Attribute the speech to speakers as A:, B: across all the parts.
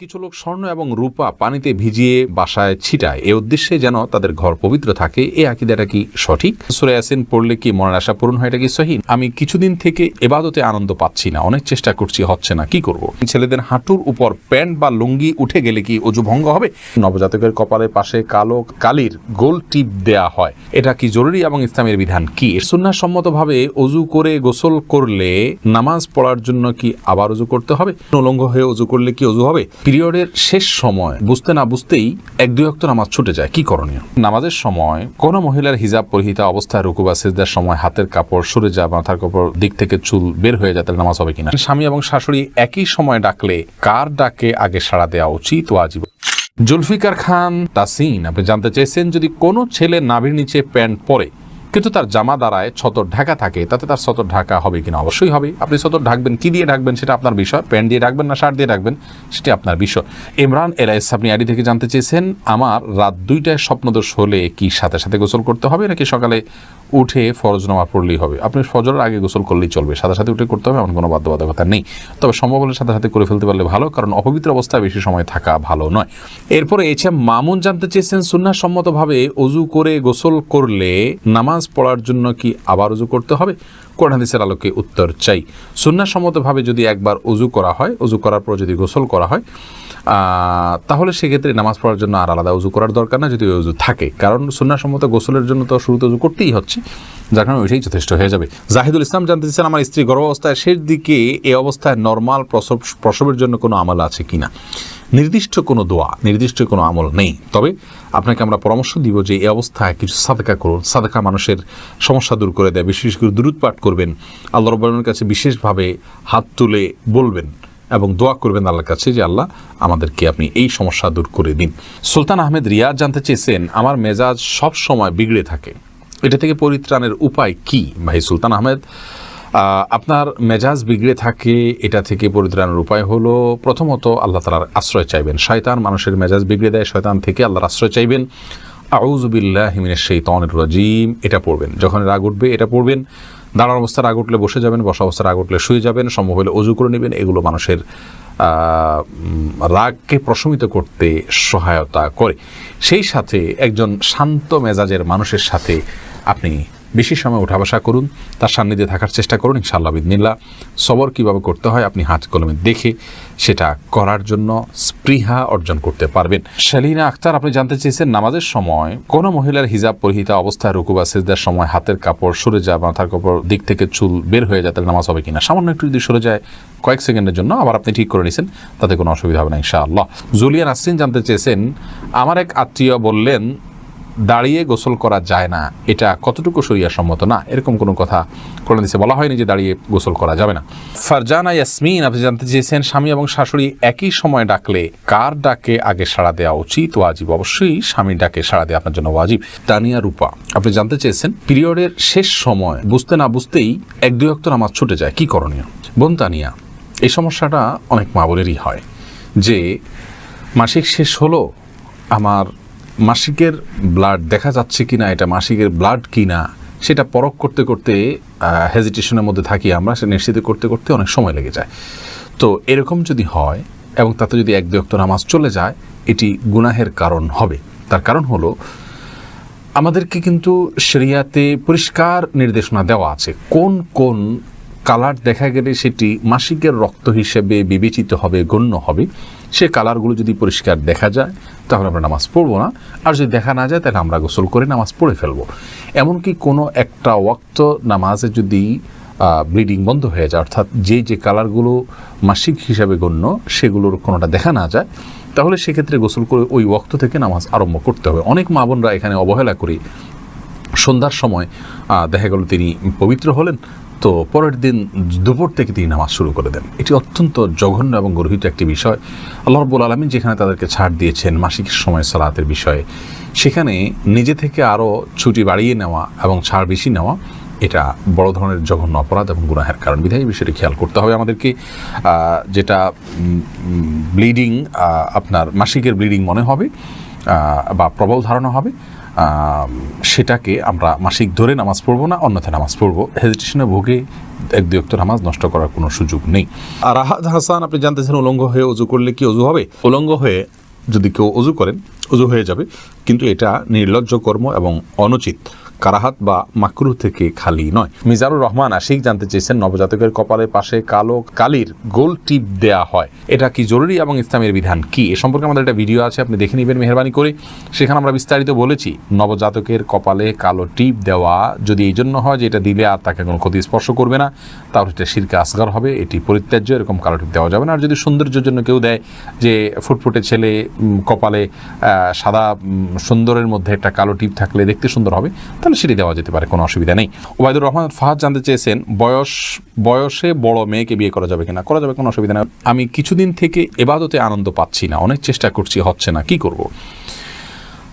A: কিছু লোক স্বর্ণ এবং রূপা পানিতে ভিজিয়ে বাসায় ছিটায়। এ উদ্দেশ্যে যেন তাদের ঘর পবিত্র থাকে এই আকিদাটা কি সঠিক? সুরে ইয়াসিন পড়লে কি মনের আশা পূরণ হয়, এটা কি সহি? আমি কিছুদিন থেকে এবাদতে আনন্দ পাচ্ছি না, অনেক চেষ্টা করছি, হচ্ছে না, কি করব? ছেলেদের হাঁটুর উপর প্যান্ট বা লুঙ্গি উঠে গেলে কি অজু ভঙ্গ হবে? নবজাতকের কপালের পাশে কালো কালির গোল টিপ দেয়া হয়, এটা কি জরুরি এবং ইসলামের বিধান কি? সুন্নাহ সম্মতভাবে অজু করে গোসল করলে নামাজ পড়ার জন্য কি আবার অজু করতে হবে? উলঙ্গ হয়ে অজু করলে কি অজু হবে? পিরিয়ডের শেষ সময় বুঝতে না বুঝতেই এক দুই অক্ত নামাজ ছুটে যায়। কি করণীয়? নামাজের সময় কোন মহিলার হিজাব পরিহিতা অবস্থায় রুকু বা সেজদার সময় হাতের কাপড়, সরে যা, মাথার কাপড়, দিক থেকে চুল বের হয়ে যায়, তাহলে নামাজ হবে কিনা? স্বামী এবং শাশুড়ি একই সময় ডাকলে কার ডাকে আগে সাড়া দেওয়া উচিত ও আজীবন? জুলফিকার খান তাসিন, আপনি জানতে চেয়েছেন যদি কোনো ছেলে নাভির নিচে প্যান্ট পরে কিন্তু তার জামা দ্বারায় ছতর ঢাকা থাকে, তাতে তার ছতর ঢাকা হবে কিনা? অবশ্যই হবে। আপনি ছতর ঢাকবেন, কি দিয়ে ঢাকবেন সেটা আপনার বিষয়। প্যান্ট দিয়ে ঢাকবেন না, শার্ট দিয়ে ঢাকবেন, সেটি আপনার বিষয়। ইমরান এলাইস আপনি আইডি থেকে জানতে চেয়েছেন, আমার রাত দুইটায় স্বপ্নদোষ হলে কি সাথে সাথে গোসল করতে হবে, নাকি সকালে উঠে ফরজ নামা পড়লেই হবে? আপনি ফজরের আগে গোসল করলেই চলবে, সাথে সাথে উঠে করতে হবে, এমন কোনো বাধ্যবাধকতা নেই। তবে সম্ভব হলে সাথে সাথে করে ফেলতে পারলে ভালো, কারণ অপবিত্র অবস্থায় বেশি সময় থাকা ভালো নয়। এরপরে এছে মামুন জানতে চেয়েছেন সুন্নাহ সম্মতভাবে অজু করে গোসল করলে নামাজ পড়ার জন্য কি আবার উজু করতে হবে? কোরআন হাদিসের আলোকে উত্তর চাই। সুন্নাহ সম্মতভাবে যদি একবার উজু করা হয় অজু করার পর যদি গোসল করা হয় তাহলে সেক্ষেত্রে নামাজ পড়ার জন্য আর আলাদা উজু করার দরকার না যদি উজু থাকে। কারণ সুন্নাহসম্মত গোসলের জন্য তো শুরুতে উজু করতেই হচ্ছে, যার কারণে ওইটাই যথেষ্ট হয়ে যাবে। জাহিদুল ইসলাম জানতে চাচ্ছেন আমার স্ত্রী গর্ভাবস্থায় শেষ দিকে এ অবস্থায় নর্মাল প্রসব প্রসবের জন্য কোনো আমল আছে কিনা? নির্দিষ্ট কোনো দোয়া নির্দিষ্ট কোনো আমল নেই। তবে আপনাকে আমরা পরামর্শ দিব যে এই অবস্থায় কিছু সাদাকা করুন। সাদাকা মানুষের সমস্যা দূর করে দেয়। বিশেষ করে দূরত পাঠ করবেন। আল্লাহ রব্বানের কাছে বিশেষভাবে হাত তুলে বলবেন এবং দোয়া করবেন আল্লাহর কাছে যে আল্লাহ আমাদেরকে আপনি এই সমস্যা দূর করে দিন। সুলতান আহমেদ রিয়াজ জানতে চেয়েছেন আমার মেজাজ সব সময় বিগড়ে থাকে। এটা থেকে পরিত্রাণের উপায় কি? ভাই সুলতান আহমেদ আহ, আপনার মেজাজ বিগড়ে থাকে, এটা থেকে পরিত্রাণের উপায় হলো, প্রথমত আল্লাহ তালার আশ্রয় চাইবেন। শয়তান মানুষের মেজাজ বিগড়ে দেয়, শয়তান থেকে আল্লাহর আশ্রয় চাইবেন। আউজুবিল্লাহ হিমিনের সেই তনের রাজিম, এটা পড়বেন। যখন রাগ উঠবে, এটা পড়বেন। দাঁড়ার অবস্থায় রাগ উঠলে বসে যাবেন, বসা অবস্থায় রাগ উঠলে শুয়ে যাবেন, সম্ভব হলে অজু করে নেবেন। এগুলো মানুষের রাগকে প্রশমিত করতে সহায়তা করে। সেই সাথে একজন শান্ত মেজাজের মানুষের সাথে আপনি বেশি সময় উঠা বসা করুন, তার সান্নিধ্যে থাকার চেষ্টা করুন, ইনশাআল্লাহ বিদিনিল্লা সবর কীভাবে করতে হয় আপনি হাত কলমে দেখে সেটা করার জন্য স্পৃহা অর্জন করতে পারবেন। শালিনা আক্তার আপনি জানতে চেয়েছেন নামাজের সময় কোনো মহিলার হিজাব পরিহিতা অবস্থায় রুকু বা সেজদার সময় হাতের কাপড় সরে যায় মাথার কাপড় দিক থেকে চুল বের হয়ে যায়, তাহলে নামাজ হবে কিনা? সামান্য একটু যদি সরে যায় কয়েক সেকেন্ডের জন্য, আবার আপনি ঠিক করে নিয়েছেন তাতে কোনো অসুবিধা হবে না ইনশাআল্লাহ। জুলিয়ান আসিন জানতে চেয়েছেন, আমার এক আত্মীয় বললেন দাঁড়িয়ে গোসল করা যায় না। এটা কতটুকু সরিয়া সম্মত না, এরকম কোনো কথা কোরআন দিছে বলা হয়নি যে দাঁড়িয়ে গোসল করা যাবে না। ফারজানা ইয়াসমিন, আপনি জানতে চেয়েছেন, স্বামী এবং শাশুড়ি একই সময় ডাকলে কার ডাকে আগে সাড়া দেওয়া উচিত? ওয়াজিব, অবশ্যই স্বামীর ডাকে সাড়া দেওয়া আপনার জন্য ওয়াজিব। তানিয়া রূপা, আপনি জানতে চেয়েছেন, পিরিয়ডের শেষ সময় বুঝতে না বুঝতেই এক দুই অক্ত নামাজ ছুটে যায়। কি করণীয়? বোন তানিয়া, এই সমস্যাটা অনেক মা বোনেরই হয় যে মাসিক শেষ হলো, আমার মাসিকের ব্লাড দেখা যাচ্ছে কিনা, এটা মাসিকের ব্লাড কিনা, সেটা পরখ করতে করতে হেজিটেশনের মধ্যে থাকি আমরা সেটা নিশ্চিত করতে করতে অনেক সময় লেগে যায়। তো এরকম যদি হয়, এবং তাতে যদি এক দুই নামাজ চলে যায়, এটি গুনাহের কারণ হবে। তার কারণ হলো, আমাদেরকে কিন্তু শরিয়াতে পরিষ্কার নির্দেশনা দেওয়া আছে। কোন কোন কালার দেখা গেলে সেটি মাসিকের রক্ত হিসেবে বিবেচিত হবে, গণ্য হবে। সে কালারগুলো যদি পরিষ্কার দেখা যায়, তাহলে আমরা নামাজ পড়ব না। আর যদি দেখা না যায়, তাহলে আমরা গোসল করে নামাজ পড়ে ফেলব। এমনকি কোনো একটা ওয়াক্ত নামাজে যদি ব্লিডিং বন্ধ হয়ে যায়, অর্থাৎ যে যে কালারগুলো মাসিক হিসাবে গণ্য, সেগুলোর কোনোটা দেখা না যায়, তাহলে সেক্ষেত্রে গোসল করে ওই ওয়াক্ত থেকে নামাজ আরম্ভ করতে হবে। অনেক মা বোনরা এখানে অবহেলা করি। সন্ধ্যার সময় দেখা গেল তিনি পবিত্র হলেন তো পরের দিন দুপুর থেকে তিনি নামাজ শুরু করে দেন। এটি অত্যন্ত জঘন্য এবং গর্হিত একটি বিষয়। আল্লাহ রব্বুল আলমিন যেখানে তাদেরকে ছাড় দিয়েছেন, মাসিক সময় সালাতের বিষয়ে, সেখানে নিজে থেকে আরও ছুটি বাড়িয়ে নেওয়া এবং ছাড় বেশি নেওয়া, এটা বড় ধরনের জঘন্য অপরাধ এবং গুনাহের কারণ। বিধায় বিষয়টি খেয়াল করতে হবে আমাদেরকে। যেটা ব্লিডিং আপনার মাসিকের ব্লিডিং মনে হবে বা প্রবল ধারণা হবে। সেটাকে আমরা মাসিক ধরে নামাজ পড়ব না অন্যথা নামাজ পড়ব। হেজিটেশনে ভোগে এক দুই নামাজ নষ্ট করার কোনো সুযোগ নেই। আর আহাদ হাসান, আপনি জানতেছেন উলঙ্গ হয়ে উজু করলে কি উজু হবে? উলঙ্গ হয়ে যদি কেউ উজু করেন, উজু হয়ে যাবে। কিন্তু এটা নির্লজ্জ কর্ম এবং অনুচিত। কারাহাত বা মাকরু থেকে খালি নয়। মিজারুর রহমান আশিক জানতে চেয়েছেন, নবজাতকের কপালের পাশে কালো কালির গোল টিপ দেয়া হয়। এটা কি জরুরি এবং ইসলামের বিধান কি? এ সম্পর্কে আমাদের একটা ভিডিও আছে, আপনি দেখে নেবেন মেহরবানি করে। সেখানে আমরা বিস্তারিত বলেছি, নবজাতকের কপালে কালো টিপ দেওয়া যদি এই জন্য হয় যে এটা দিলে আর তাকে কোনো ক্ষতি স্পর্শ করবে না, তাহলে এটা শিরকে আসগার হবে, এটি পরিত্যাজ্য, এরকম কালো টিপ দেওয়া যাবে না। আর যদি সৌন্দর্যের জন্য কেউ দেয় যে ফুটফুটে ছেলে কপালে সাদা সুন্দরের মধ্যে একটা কালো টিপ থাকলে দেখতে সুন্দর হবে, তাহলে সেটি দেওয়া যেতে পারে, কোনো অসুবিধা নেই। ওবায়দুর রহমান ফাহাদ জানতে চেয়েছেন, বয়স, বয়সে বড় মেয়েকে বিয়ে করা যাবে কিনা? করা যাবে, কোনো অসুবিধা নেই। আমি কিছুদিন থেকে এবাদতে আনন্দ পাচ্ছি না, অনেক চেষ্টা করছি, হচ্ছে না, কি করব?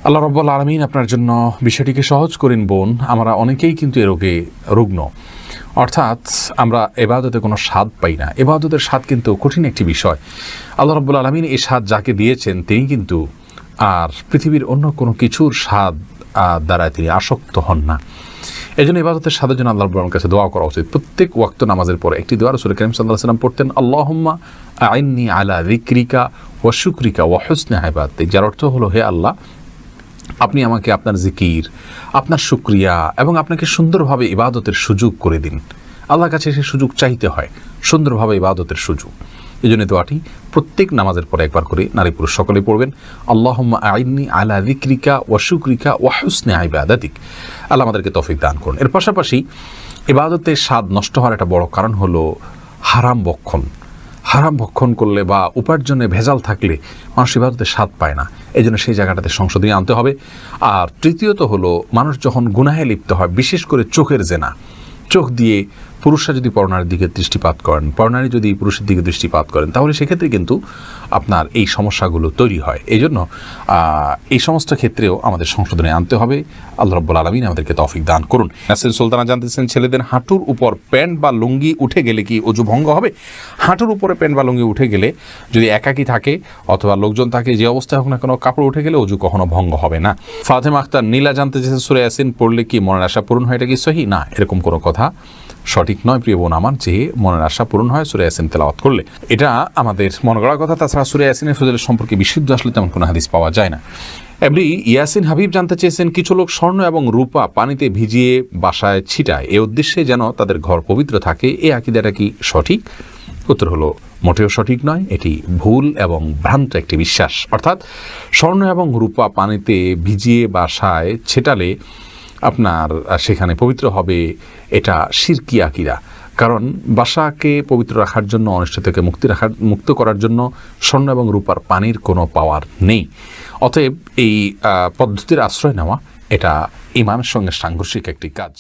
A: আল্লাহ রব্বুল আলমিন আপনার জন্য বিষয়টিকে সহজ করেন, বোন, আমরা অনেকেই কিন্তু এ রোগে রুগ্ন। অর্থাৎ আমরা এবাদতে কোনো স্বাদ পাই না। এবাদতের স্বাদ কিন্তু কঠিন একটি বিষয়। আল্লাহ রব্বুল আলমিন এই স্বাদ যাকে দিয়েছেন, তিনি কিন্তু আর পৃথিবীর অন্য কোনো কিছুর স্বাদ দ্বারা তিনি আসক্ত হন না। এই জন্য ইবাদতের সাথে জন্য আল্লাহ রব্বুল কাছে দোয়া করা উচিত। প্রত্যেক ওয়াক্ত নামাজের পরে একটি দোয়া রসুল করিম সাল্লাহ সাল্লাম পড়তেন, আল্লাহম্মা আইনি আলা রিক্রিকা ও শুক্রিকা ও হুসনে হাইবাদ যার অর্থ হলো, হে আল্লাহ, আপনি আমাকে আপনার জিকির, আপনার শুক্রিয়া এবং আপনাকে সুন্দরভাবে ইবাদতের সুযোগ করে দিন। আল্লাহর কাছে সে সুযোগ চাইতে হয়, সুন্দরভাবে ইবাদতের সুযোগ। এই জন্য দোয়াটি প্রত্যেক নামাজের পরে একবার করে নারী পুরুষ সকলে পড়বেন। আল্লাহম্মা আইনি আলা দিক্রিকা ওয়া শুক্রিকা ওয়া হুসনে আইবাদাতিক আল্লাহ আমাদেরকে তফিক দান করুন। এর পাশাপাশি ইবাদতের স্বাদ নষ্ট হওয়ার একটা বড় কারণ হলো হারাম বক্ষণ হারাম ভক্ষণ করলে বা উপার্জনে ভেজাল থাকলে মানুষ ইবাদতে স্বাদ পায় না। এই জন্য সেই জায়গাটাতে সংশোধনী আনতে হবে। আর তৃতীয়ত হলো, মানুষ যখন গুনাহে লিপ্ত হয়, বিশেষ করে চোখের জেনা, চোখ দিয়ে পুরুষরা যদি পরনারীর দিকে দৃষ্টিপাত করেন, পরনারী যদি পুরুষের দিকে দৃষ্টিপাত করেন, তাহলে সেক্ষেত্রে কিন্তু আপনার এই সমস্যাগুলো তৈরি হয়। এই জন্য এই সমস্ত ক্ষেত্রেও আমাদের সংশোধনে আনতে হবে। আল্লাহ রব্বুল আলমিন আমাদেরকে তৌফিক দান করুন। নাসির সুলতানা জানতেছেন, ছেলেদের হাঁটুর উপর প্যান্ট বা লুঙ্গি উঠে গেলে কি অজু ভঙ্গ হবে? হাঁটুর উপরে প্যান্ট বা লুঙ্গি উঠে গেলে যদি একাকি থাকে অথবা লোকজন থাকে, যে অবস্থায় হোক না কোনো কাপড় উঠে গেলে অজু কখনো ভঙ্গ হবে না। ফাতেমা আখতার নীলা জানতে সুরে ইয়াসিন পড়লে কি মনের আশা পূরণ হয়, এটা কি সহি? না, এরকম কোনো কথা। সঠিক নয়, প্রিয় বোন আমার, যে মনের আশা পূরণ হয় সুরে ইয়াসিন তেলাওয়াত করলে। এটা আমাদের মনে করার কথা, তাছাড়া সুরে ইয়াসিনের ফজলের সম্পর্কে বিশুদ্ধ আসলে তেমন কোনো হাদিস পাওয়া যায় না। এমনি ইয়াসিন হাবিব জানতে চেয়েছেন, কিছু লোক স্বর্ণ এবং রূপা পানিতে ভিজিয়ে বাসায় ছিটায়। এ উদ্দেশ্যে যেন তাদের ঘর পবিত্র থাকে, এ আকিদাটা কি সঠিক? উত্তর হলো, মোটেও সঠিক নয়, এটি ভুল এবং ভ্রান্ত একটি বিশ্বাস। অর্থাৎ, স্বর্ণ এবং রূপা পানিতে ভিজিয়ে বাসায় ছেটালে আপনার সেখানে পবিত্র হবে এটা শিরকি আকিরা। কারণ বাসাকে পবিত্র রাখার জন্য অনিষ্ট থেকে মুক্তি রাখার, মুক্ত করার জন্য স্বর্ণ এবং রূপার পানির কোনো পাওয়ার নেই। অতএব এই পদ্ধতির আশ্রয় নেওয়া এটা ইমানের সঙ্গে সাংঘর্ষিক একটি কাজ।